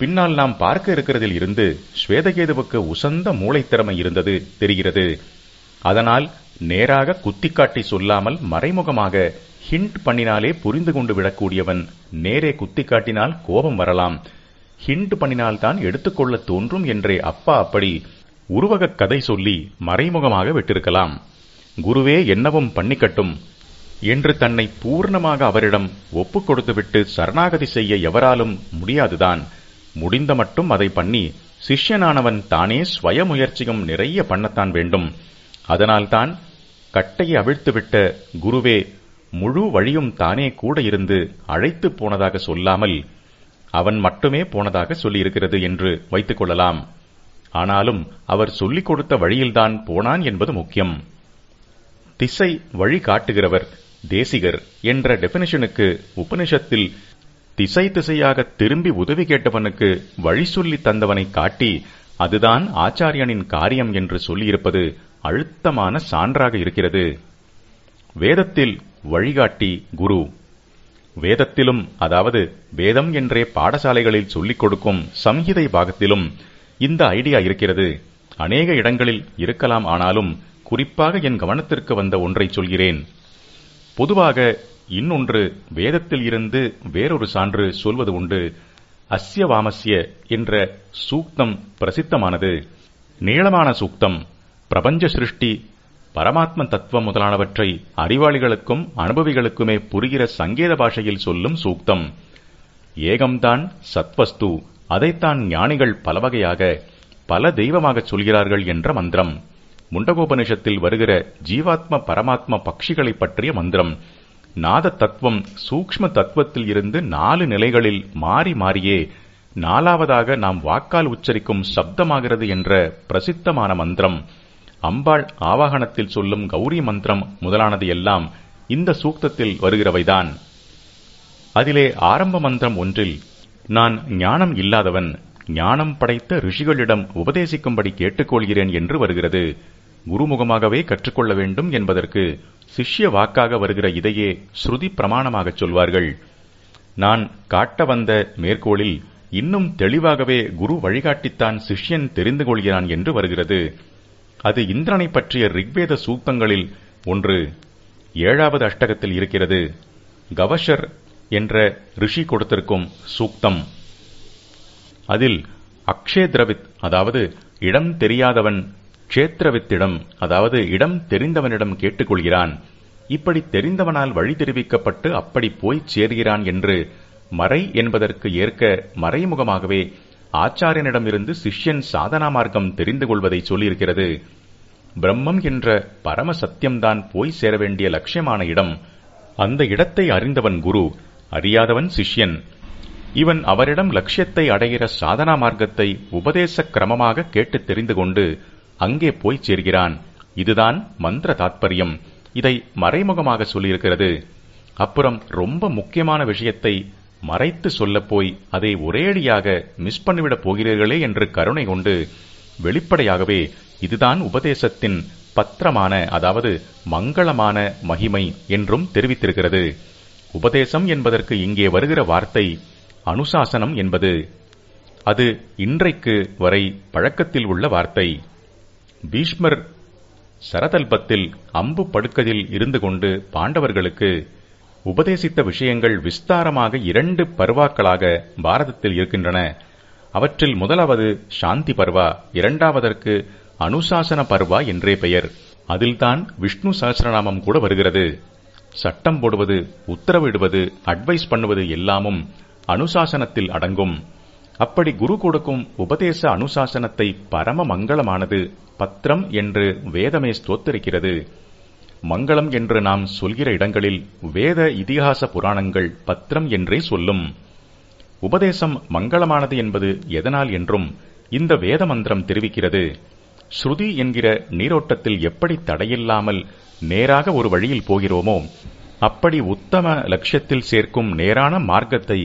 பின்னால் நாம் பார்க்க இருக்கிறதில் இருந்து ஸ்வேதகேதுவுக்கு உசந்த மூளைத்திறமை இருந்தது தெரிகிறது. அதனால் நேராக குத்திக்காட்டி சொல்லாமல் மறைமுகமாக ஹிண்ட் பண்ணினாலே புரிந்து கொண்டு விடக்கூடியவன் நேரே குத்திக்காட்டினால் கோபம் வரலாம். ஹிண்ட் பண்ணினால்தான் எடுத்துக்கொள்ள தோன்றும் என்றே அப்பா அப்படி உருவக கதை சொல்லி மறைமுகமாக விட்டிருக்கலாம். குருவே என்னவும் பண்ணிக்கட்டும் என்று தன்னை பூர்ணமாக அவரிடம் ஒப்புக் கொடுத்துவிட்டு சரணாகதி செய்ய எவராலும் முடியாதுதான். முடிந்த மட்டும் அதை பண்ணி சிஷ்யனானவன் தானே ஸ்வய முயற்சியும் நிறைய பண்ணத்தான் வேண்டும். அதனால்தான் கட்டையை அவிழ்த்துவிட்ட குருவே முழு வழியும் தானே கூட இருந்து அழைத்து போனதாக சொல்லாமல் அவன் மட்டுமே போனதாக சொல்லியிருக்கிறது என்று வைத்துக் கொள்ளலாம். ஆனாலும் அவர் சொல்லிக் கொடுத்த வழியில்தான் போனான் என்பது முக்கியம். திசை வழி காட்டுகிறவர் தேசிகர் என்ற டெபினிஷனுக்கு உபனிஷத்தில் திசை திசையாக திரும்பி உதவி கேட்டவனுக்கு வழி சொல்லி தந்தவனை காட்டி அதுதான் ஆச்சாரியனின் காரியம் என்று சொல்லியிருப்பது அழுத்தமான சான்றாக இருக்கிறது. வேதத்தில் வழிகாட்டி குரு. வேதத்திலும் அதாவது வேதம் என்றே பாடசாலைகளில் சொல்லிக் கொடுக்கும் சம்ஹிதை பாகத்திலும் இந்த ஐடியா இருக்கிறது. அநேக இடங்களில் இருக்கலாம் ஆனாலும் குறிப்பாக என் கவனத்திற்கு வந்த ஒன்றை சொல்கிறேன். பொதுவாக இன்னொன்று வேதத்தில் இருந்து வேறொரு சான்று சொல்வது உண்டு. அஸ்ய வாமஸ்ய என்ற சூக்தம் பிரசித்தமானது. நீளமான சூக்தம் பிரபஞ்ச சிருஷ்டி பரமாத்ம தத்துவம் முதலானவற்றை அறிவாளிகளுக்கும் அனுபவிகளுக்குமே புரிகிற சங்கேத பாஷையில் சொல்லும் சூக்தம். ஏகம்தான் சத்வஸ்து அதைத்தான் ஞானிகள் பலவகையாக பல தெய்வமாகச் சொல்கிறார்கள் என்ற மந்திரம். முண்டகோபனிஷத்தில் வருகிற ஜீவாத்ம பரமாத்ம பக்ஷிகளைப் பற்றிய மந்திரம். நாத தத்துவம் சூக்ஷ்ம தத்துவத்தில் இருந்து நாலு நிலைகளில் மாறி மாறியே நாலாவதாக நாம் வாக்கால் உச்சரிக்கும் சப்தமாகிறது என்ற பிரசித்தமான மந்திரம். அம்பாள் ஆவாகனத்தில் சொல்லும் கௌரி மந்திரம் முதலானது எல்லாம் இந்த சூக்தத்தில் வருகிறவைதான். அதிலே ஆரம்ப மந்திரம் ஒன்றில் நான் ஞானம் இல்லாதவன் ஞானம் படைத்த ரிஷிகளிடம் உபதேசிக்கும்படி கேட்டுக்கொள்கிறேன் என்று வருகிறது. குருமுகமாகவே கற்றுக்கொள்ள வேண்டும் என்பதற்கு சிஷ்ய வாக்காக வருகிற இதையே ஸ்ருதி பிரமாணமாகச் சொல்வார்கள். நான் காட்ட வந்த மேற்கோளில் இன்னும் தெளிவாகவே குரு வழிகாட்டித்தான் சிஷ்யன் தெரிந்து கொள்கிறான் என்று வருகிறது. அது இந்திரனை பற்றிய ரிக்வேத சூக்தங்களில் ஒன்று. ஏழாவது அஷ்டகத்தில் இருக்கிறது. கவஷர் என்ற ரிஷி கொடுத்திருக்கும் சூக்தம். அதில் அக்ஷேத்ரவித் அதாவது இடம் தெரியாதவன் க்ஷேத்திரவித்திடம் அதாவது இடம் தெரிந்தவனிடம் கேட்டுக்கொள்கிறான். இப்படி தெரிந்தவனால் வழி தெரிவிக்கப்பட்டு அப்படி போய்ச் சேர்கிறான் என்று மறை என்பதற்கு ஏற்க மறைமுகமாகவே ஆச்சாரியனிடமிருந்து சிஷ்யன் சாதனா மார்க்கம் தெரிந்து கொள்வதை சொல்லியிருக்கிறது. பிரம்மம் என்ற பரம சத்தியம்தான் போய் சேர வேண்டிய லட்சியமான இடம். அந்த இடத்தை அறிந்தவன் குரு அறியாதவன் சிஷ்யன். இவன் அவரிடம் லட்சியத்தை அடைகிற சாதனா மார்க்கத்தை உபதேச கிரமமாக கேட்டு தெரிந்து கொண்டு அங்கே போய் சேர்கிறான். இதுதான் மந்திர தாத்பரியம். இதை மறைமுகமாக சொல்லியிருக்கிறது. அப்புறம் ரொம்ப முக்கியமான விஷயத்தை மறைத்து சொல்லப் போய் அதை ஒரேடியாக மிஸ் பண்ணிவிடப் போகிறீர்களே என்று கருணை கொண்டு வெளிப்படையாகவே இதுதான் உபதேசத்தின் பத்திரமான அதாவது மங்களமான மகிமை என்றும் தெரிவித்திருக்கிறது. உபதேசம் என்பதற்கு இங்கே வருகிற வார்த்தை அனுசாசனம் என்பது. அது இன்றைக்கு வரை பழக்கத்தில் உள்ள வார்த்தை. பீஷ்மர் சரதல்பத்தில் அம்பு படுக்கதில் இருந்து கொண்டு பாண்டவர்களுக்கு உபதேசித்த விஷயங்கள் விஸ்தாரமாக இரண்டு பருவாக்களாக பாரதத்தில் இருக்கின்றன. அவற்றில் முதலாவது சாந்தி பர்வா இரண்டாவதற்கு அனுசாசன பர்வா என்றே பெயர். அதில்தான் விஷ்ணு சகசிரநாமம் கூட வருகிறது. சட்டம் போடுவது உத்தரவிடுவது அட்வைஸ் பண்ணுவது எல்லாமும் அனுசாசனத்தில் அடங்கும். அப்படி குரு கொடுக்கும் உபதேச அனுசாசனத்தை பரம மங்களமானது பத்திரம் என்று வேதமே ஸ்தோத்தரிக்கிறது. மங்களம் என்று நாம் சொல்கிற இடங்களில் வேத இதிகாச புராணங்கள் பத்திரம் என்றே சொல்லும். உபதேசம் மங்களமானது என்பது எதனால் என்றும் இந்த வேத மந்திரம் தெரிவிக்கிறது. ஸ்ருதி என்கிற நீரோட்டத்தில் எப்படி தடையில்லாமல் நேராக ஒரு வழியில் போகிறோமோ அப்படி உத்தம லட்சியத்தில் சேர்க்கும் நேரான மார்க்கத்தை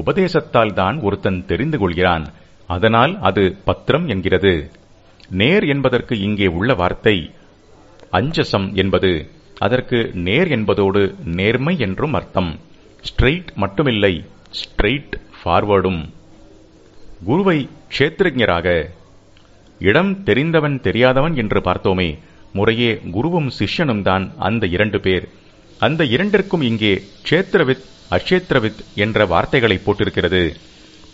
உபதேசத்தால் தான் ஒருத்தன் தெரிந்து கொள்கிறான். அதனால் அது பத்திரம் என்கிறது. நேர் என்பதற்கு இங்கே உள்ள வார்த்தை அஞ்சசம் என்பது. அதற்கு நேர் என்பதோடு நேர்மை என்றும் அர்த்தம். ஸ்ட்ரெயிட் மட்டுமில்லை ஸ்ட்ரெயிட் ஃபார்வர்டும். குருவை க்ஷேத்திரஜராக இடம் தெரிந்தவன் தெரியாதவன் என்று பார்த்தோமே முறையே குருவும் சிஷ்யனும் தான் அந்த இரண்டு பேர். அந்த இரண்டிற்கும் இங்கே க்ஷேத்திரவித் அக்ஷேத்ரவித் என்ற வார்த்தைகளை போட்டிருக்கிறது.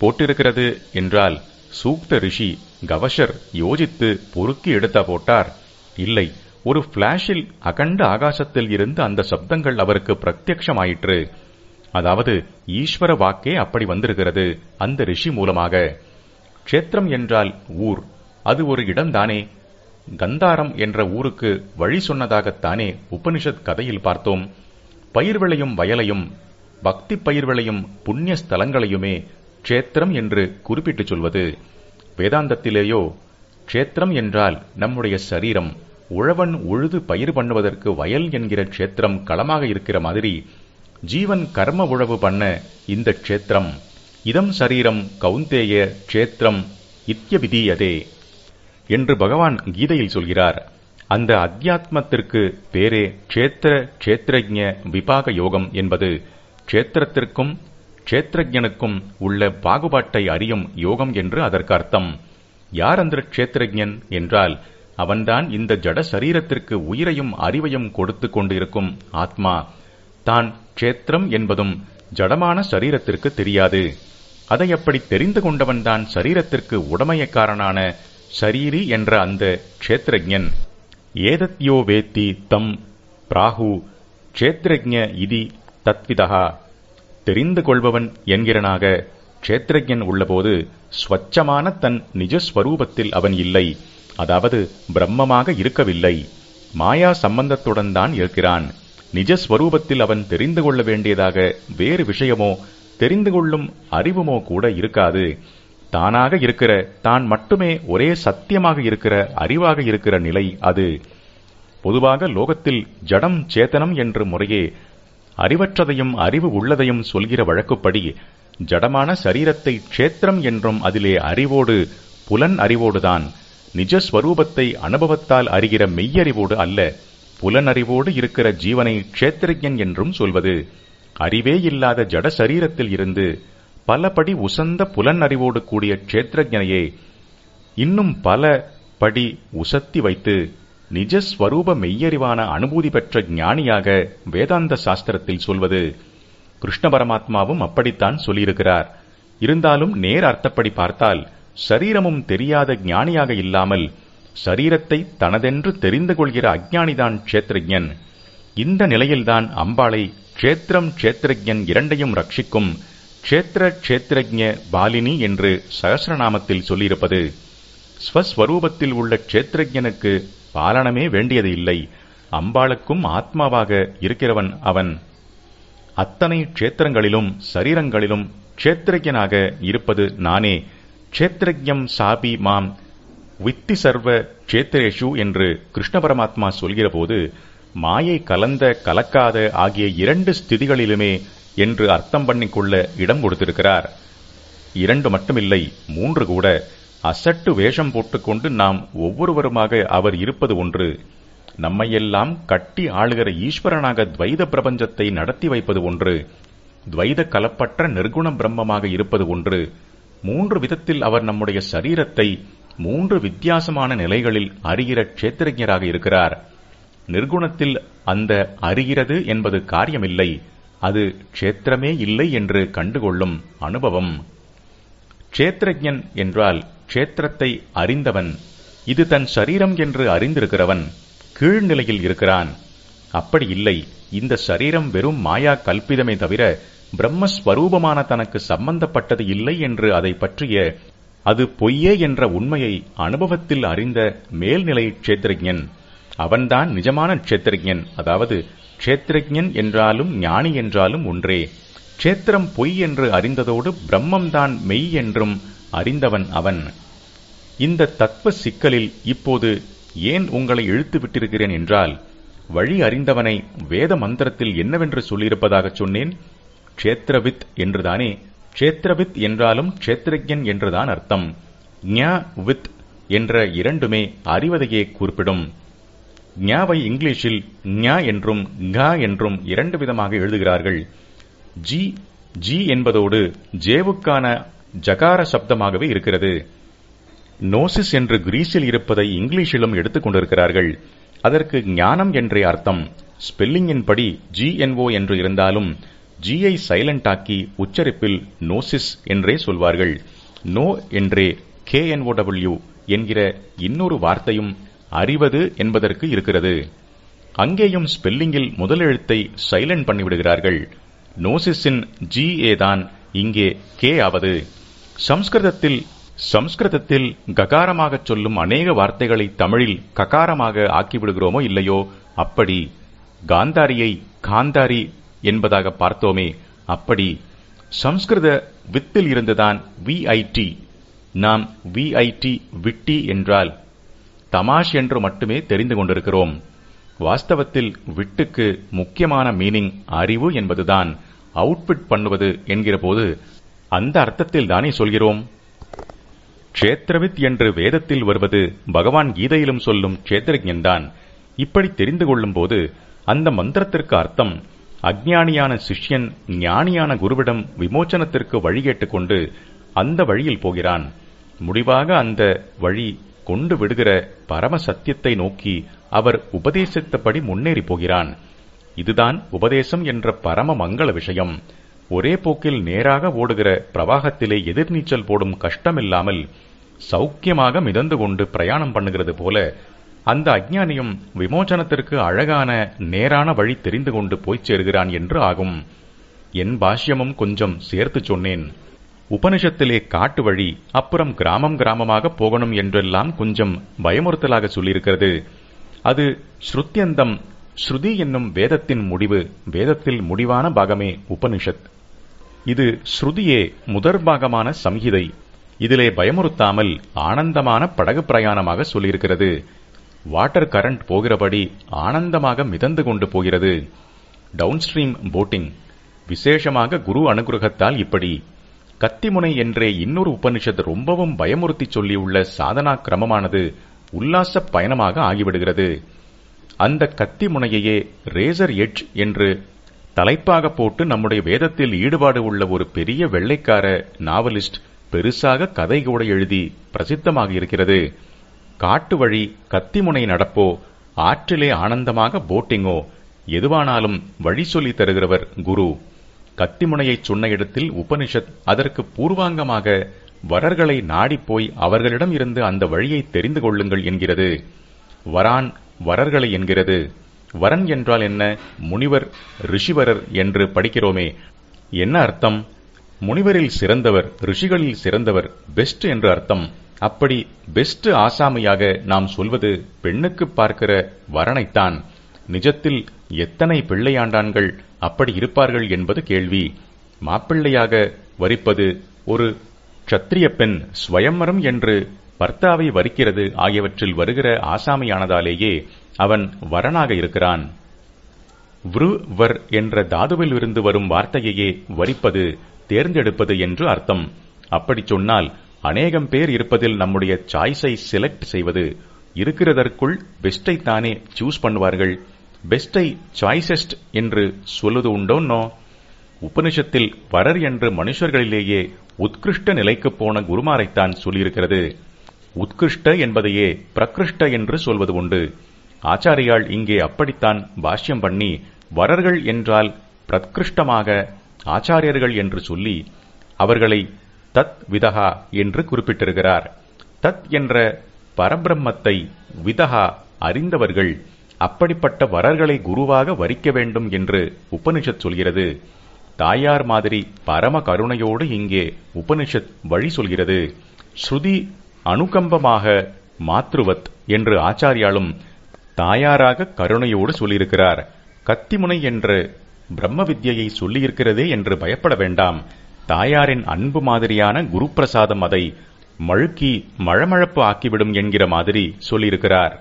போட்டிருக்கிறது என்றால் சூக்த ரிஷி கவஷர் யோசித்து பொறுக்கி எடுத்தா போட்டார். இல்லை ஒரு பிளாஷில் அகண்ட ஆகாசத்தில் இருந்து அந்த சப்தங்கள் அவருக்கு பிரத்யக்ஷமாயிற்று அதாவது ஈஸ்வர வாக்கே அப்படி வந்திருக்கிறது அந்த ரிஷி மூலமாக. க்ஷேத்திரம் என்றால் ஊர். அது ஒரு இடம்தானே. கந்தாரம் என்ற ஊருக்கு வழி சொன்னதாகத்தானே உபனிஷத் கதையில் பார்த்தோம். பயிர் விளையும் வயலையும் பக்தி பயிர்களையும் புண்ணிய ஸ்தலங்களையுமே க்ஷேத்திரம் என்று குறிப்பிட்டு சொல்வது. வேதாந்தத்திலேயோ க்ஷேத்திரம் என்றால் நம்முடைய சரீரம் உழவன் உழுது பயிர் பண்ணுவதற்கு வயல் என்கிற க்ஷேத்திரம் களமாக இருக்கிற மாதிரி ஜீவன் கர்ம உழவு பண்ண இந்த க்ஷேத்திரம். இதம் சரீரம் கவுந்தேய க்ஷேத்திரம் இத்தியவிதீயதே என்று பகவான் கீதையில் சொல்கிறார். அந்த அத்தியாத்மத்திற்கு பேரே க்ஷேத்திர க்ஷேத்திரஜ விபாக யோகம் என்பது க்ஷேத்திரத்திற்கும் க்ஷேத்திரஜனுக்கும் உள்ள பாகுபாட்டை அறியும் யோகம் என்று அதற்கு அர்த்தம் யார் அந்த க்ஷேத்திரஜன் என்றால் அவன்தான் இந்த ஜட சரீரத்திற்கு உயிரையும் அறிவையும் கொடுத்து கொண்டிருக்கும் ஆத்மா. தான் க்ஷேத்திரம் என்பதும் ஜடமான சரீரத்திற்கு தெரியாது. அதை அப்படி தெரிந்து கொண்டவன்தான் சரீரத்திற்கு உடமையக்காரனான சரீரி என்ற அந்த க்ஷேத்திரஜன் ஏதத்யோ வேத்தி தம் பிராகு. க்ஷேத்திரஜ இதி தத்விதா தெரிந்து கொள்பவன் என்கிறனாக க்ஷேத்திரஜன் உள்ளபோது ஸ்வச்சமான தன் நிஜஸ்வரூபத்தில் அவன் இல்லை. அதாவது பிரம்மமாக இருக்கவில்லை. மாயா சம்பந்தத்துடன் தான் இருக்கிறான். நிஜஸ்வரூபத்தில் அவன் தெரிந்து கொள்ள வேண்டியதாக வேறு விஷயமோ தெரிந்து கொள்ளும் அறிவுமோ கூட இருக்காது. தானாக இருக்கிற தான் மட்டுமே ஒரே சத்தியமாக இருக்கிற அறிவாக இருக்கிற நிலை அது. பொதுவாக லோகத்தில் ஜடம் சேத்தனம் என்ற முறையே அறிவற்றதையும் அறிவு உள்ளதையும் சொல்கிற வழக்குப்படி ஜடமான சரீரத்தை க்ஷேத்திரம் என்றும் அதிலே அறிவோடு புலன் அறிவோடுதான் நிஜஸ்வரூபத்தை அனுபவத்தால் அறிகிற மெய்யறிவோடு அல்ல புலனறிவோடு இருக்கிற ஜீவனை க்ஷேத்திரஜன் என்றும் சொல்வது. அறிவே இல்லாத ஜட சரீரத்தில் இருந்து பலபடி உசந்த புலன் அறிவோடு கூடிய க்ஷேத்திரஜனையே இன்னும் பல படி உசத்தி வைத்து நிஜஸ்வரூப மெய்யறிவான அனுபூதி பெற்ற ஞானியாக வேதாந்த சாஸ்திரத்தில் சொல்வது கிருஷ்ண பரமாத்மாவும் அப்படித்தான் சொல்லியிருக்கிறார். இருந்தாலும் நேர் அர்த்தப்படி பார்த்தால் சரீரமும் தெரியாத ஞானியாக இல்லாமல் சரீரத்தை தனதென்று தெரிந்து கொள்கிற அஜ்ஞானிதான் க்ஷேத்திரஜன். இந்த நிலையில்தான் அம்பாளை க்ஷேத்திரம் க்ஷேத்திரஜன் இரண்டையும் ரட்சிக்கும் க்ஷேத்திர க்ஷேத்திரஜ பாலினி என்று சகசிரநாமத்தில் சொல்லியிருப்பது. ஸ்வஸ்வரூபத்தில் உள்ள க்ஷேத்திரஜனுக்கு பாலனமே வேண்டியது இல்லை. அம்பாளுக்கும் ஆத்மாவாக இருக்கிறவன் அவன். அத்தனை க்ஷேத்திரங்களிலும் சரீரங்களிலும் க்ஷேத்திரஜனாக இருப்பது நானே. க்ஷேத்திரஜம் சாபி மாம். வித்தி சர்வ க்ஷேத்திரேஷு என்று கிருஷ்ண பரமாத்மா சொல்கிறபோது மாயை கலந்த கலக்காத ஆகிய இரண்டு ஸ்திதிகளிலுமே என்று அர்த்தம் பண்ணிக்கொள்ள இடம் கொடுத்திருக்கிறார். இரண்டு மட்டுமில்லை மூன்று கூட. அசட்டு வேஷம் போட்டுக்கொண்டு நாம் ஒவ்வொருவருமாக அவர் இருப்பது ஒன்று நம்மையெல்லாம் கட்டி ஆளுகிற ஈஸ்வரனாக துவைத பிரபஞ்சத்தை நடத்தி வைப்பது ஒன்று துவைத கலப்பற்ற நிர்குண பிரம்மமாக இருப்பது ஒன்று மூன்று விதத்தில் அவர் நம்முடைய சரீரத்தை மூன்று வித்தியாசமான நிலைகளில் அறிகிற க்ஷேத்திரஜராக இருக்கிறார். நிர்குணத்தில் அந்த அறிகிறது என்பது காரியமில்லை அது க்ஷேத்திரமே இல்லை என்று கண்டுகொள்ளும் அனுபவம். க்ஷேத்திரஜன் என்றால் க்ஷேத்திரத்தை அறிந்தவன் இது தன் சரீரம் என்று அறிந்திருக்கிறவன் கீழ்நிலையில் இருக்கிறான். அப்படி இல்லை இந்த சரீரம் வெறும் மாயா கல்பிதமே தவிர பிரம்மஸ்வரூபமான தனக்கு சம்பந்தப்பட்டது இல்லை என்று அதை பற்றிய அது பொய்யே என்ற உண்மையை அனுபவத்தில் அறிந்த மேல்நிலை க்ஷேத்திரஜன் அவன்தான் நிஜமான க்ஷேத்திரஜன் அதாவது க்ஷேத்திரஜன் என்றாலும் ஞானி என்றாலும் ஒன்றே. க்ஷேத்திரம் பொய் என்று அறிந்ததோடு பிரம்மம்தான் மெய் என்றும் அறிந்தவன் அவன். இந்த தத்துவ சிக்கலில் இப்போது ஏன் உங்களை இழுத்து விட்டிருக்கிறேன் என்றால் வழி அறிந்தவனை வேத மந்திரத்தில் என்னவென்று சொல்லியிருப்பதாக சொன்னேன். க்ஷேத்ரவித் என்றுதானே? க்ஷேத்ரவித் என்றாலும் க்ஷேத்திரஜன் என்றுதான் அர்த்தம். ஞா வித் என்ற இரண்டுமே அறிவதையே குறிப்பிடும். ஞாவை இங்கிலீஷில் ஞா என்றும் ஙா என்றும் இரண்டு விதமாக எழுதுகிறார்கள். ஜி ஜி என்பதோடு ஜேவுக்கான ஜகார சப்தமாகவே இருக்கிறது. நோசிஸ் என்று கிரீஸில் இருப்பதை இங்கிலீஷிலும் எடுத்துக் கொண்டிருக்கிறார்கள். அதற்கு ஞானம் என்றே அர்த்தம். ஸ்பெல்லிங்கின் படி ஜிஎன்ஓ என்று இருந்தாலும் ஜிஐ சைலண்ட் ஆக்கி உச்சரிப்பில் நோசிஸ் என்றே சொல்வார்கள். நோ என்றே கேஎன்ஓடபிள்யூ என்கிற இன்னொரு வார்த்தையும் அறிவது என்பதற்கு இருக்கிறது. அங்கேயும் ஸ்பெல்லிங்கில் முதலெழுத்தை சைலண்ட் பண்ணிவிடுகிறார்கள். நோசிஸின் ஜிஏ தான் இங்கே கே ஆவது. சம்ஸ்கிருதத்தில் சம்ஸ்கிருதத்தில் ககாரமாக சொல்லும் அநேக வார்த்தைகளை தமிழில் ககாரமாக ஆக்கிவிடுகிறோமோ இல்லையோ அப்படி காந்தாரியை காந்தாரி என்பதாக பார்த்தோமே அப்படி சம்ஸ்கிருத வித்தில் இருந்துதான் விஐடி நாம் விஐடி விட்டி என்றால் தமாஷ் என்று மட்டுமே தெரிந்து கொண்டிருக்கிறோம். வாஸ்தவத்தில் விட்டுக்கு முக்கியமான மீனிங் அறிவு என்பதுதான் அவுட்பிட் பண்ணுவது என்கிற போது அந்த அர்த்தத்தில் தானே சொல்கிறோம்? க்ஷேத்திரவித் என்று வேதத்தில் வருவது பகவான் கீதையிலும் சொல்லும் க்ஷேத்திரஜன்தான் இப்படி தெரிந்து கொள்ளும் போது அந்த மந்திரத்திற்கு அர்த்தம் அஜ்ஞானியான சிஷ்யன் ஞானியான குருவிடம் விமோச்சனத்திற்கு வழி கேட்டுக்கொண்டு அந்த வழியில் போகிறான். முடிவாக அந்த வழி கொண்டு விடுகிற பரம சத்தியத்தை நோக்கி அவர் உபதேசித்தபடி முன்னேறி போகிறான். இதுதான் உபதேசம் என்ற பரம மங்கள விஷயம். ஒரே போக்கில் நேராக ஓடுகிற பிரவாகத்திலே எதிர்நீச்சல் போடும் கஷ்டமில்லாமல் சௌக்கியமாக மிதந்து கொண்டு பிரயாணம் பண்ணுகிறது போல அந்த அஜ்ஞானியும் விமோச்சனத்திற்கு அழகான நேரான வழி தெரிந்து கொண்டு போய்ச் சேர்கிறான் என்று ஆகும். என் பாஷ்யமும் கொஞ்சம் சேர்த்து சொன்னேன். உபனிஷத்திலே காட்டு வழி அப்புறம் கிராமம் கிராமமாக போகணும் என்றெல்லாம் கொஞ்சம் பயமுறுத்தலாக சொல்லியிருக்கிறது. அது ஸ்ருத்தியந்தம் ஸ்ருதி என்னும் வேதத்தின் முடிவு வேதத்தில் முடிவான பாகமே உபனிஷத். இது ஸ்ருதியே முதற் பாகமான சம்ஹிதை. இதிலே பயமுறுத்தாமல் ஆனந்தமான படகு பிரயாணமாக சொல்லியிருக்கிறது. வாட்டர் கரண்ட் போகிறபடி ஆனந்தமாக மிதந்து கொண்டு போகிறது. Downstream boating. விசேஷமாக குரு அனுகிரகத்தால் இப்படி. கத்திமுனை என்றே இன்னொரு உபனிஷத் ரொம்பவும் பயமுறுத்தி சொல்லியுள்ள சாதனா கிரமமானது உல்லாச பயணமாக ஆகிவிடுகிறது. அந்த கத்தி முனையையே ரேசர் எட்ஜ் என்று தலைப்பாக போட்டு நம்முடைய வேதத்தில் ஈடுபாடு உள்ள ஒரு பெரிய வெள்ளைக்கார நாவலிஸ்ட் பெருசாக கதை கூட எழுதி பிரசித்தமாக இருக்கிறது. காட்டு வழி கத்திமுனை நடப்போ ஆற்றிலே ஆனந்தமாக போட்டிங்கோ எதுவானாலும் வழி சொல்லி தருகிறவர் குரு. கத்திமுனையை சொன்ன இடத்தில் உபனிஷத் அதற்கு பூர்வாங்கமாக வரர்களை நாடிப்போய் அவர்களிடம் இருந்து அந்த வழியை தெரிந்து கொள்ளுங்கள் என்கிறது. வரான் வரர்களை என்கிறது. வரன் என்றால் என்ன? முனிவர் ரிஷிவரர் என்று படிக்கிறோமே. என்ன அர்த்தம்? முனிவரில் சிறந்தவர் ரிஷிகளில் சிறந்தவர் பெஸ்ட் என்று அர்த்தம். அப்படி பெஸ்ட் ஆசாமியாக நாம் சொல்வது பெண்ணுக்கு பார்க்கிற வரனைத்தான். நிஜத்தில் எத்தனை பிள்ளையாண்டான்கள் அப்படி இருப்பார்கள் என்பது கேள்வி. மாப்பிள்ளையாக வரிப்பது ஒரு க்ஷத்திரிய பெண் ஸ்வயம்வரம் என்று பர்த்தாவை வரிக்கிறது ஆகியவற்றில் வருகிற ஆசாமியானதாலேயே அவன் வரனாக இருக்கிறான். விரு வர் என்ற தாதுவில் இருந்து வரும் வார்த்தையையே வரிப்பது தேர்ந்தெடுப்பது என்று அர்த்தம். அப்படி சொன்னால் அநேகம் பேர் இருப்பதில் நம்முடைய சாய்ஸை செலக்ட் செய்வது இருக்கிறதற்குள் பெஸ்டை தானே சூஸ் பண்ணுவார்கள். பெஸ்டை சாய்ஸெஸ்ட் என்று சொல்லுவது உண்டோன்னோ? உபனிஷத்தில் வரர் என்று மனுஷர்களிலேயே உத்கிருஷ்ட நிலைக்கு போன குருமாரைத்தான் சொல்லியிருக்கிறது. உத்கிருஷ்ட என்பதையே பிரகிருஷ்ட என்று சொல்வது உண்டு. ஆச்சாரியால் இங்கே அப்படித்தான் பாஷ்யம் பண்ணி வரர்கள் என்றால் பிரத்கிருஷ்டமாக ஆச்சாரியர்கள் என்று சொல்லி அவர்களை தத் விதகா என்று குறிப்பிட்டிருக்கிறார். தத் என்ற பரபிரம்மத்தை விதகா அறிந்தவர்கள் அப்படிப்பட்ட வரர்களை குருவாக வரிக்க வேண்டும் என்று உபனிஷத் சொல்கிறது. தாயார் மாதிரி பரம கருணையோடு இங்கே உபனிஷத் வழி சொல்கிறது. ஸ்ருதி அனுகம்பமாக மாத்ருவத் என்று ஆச்சாரியாலும் தாயாராக கருணையோடு சொல்லியிருக்கிறார். கத்திமுனை என்று பிரம்ம வித்யை சொல்லியிருக்கிறதே என்று பயப்பட வேண்டாம். தாயாரின் அன்பு மாதிரியான குருப்பிரசாதம் அதை மழுக்கி மழமழப்பு ஆக்கிவிடும் என்கிற மாதிரி சொல்லியிருக்கிறார்.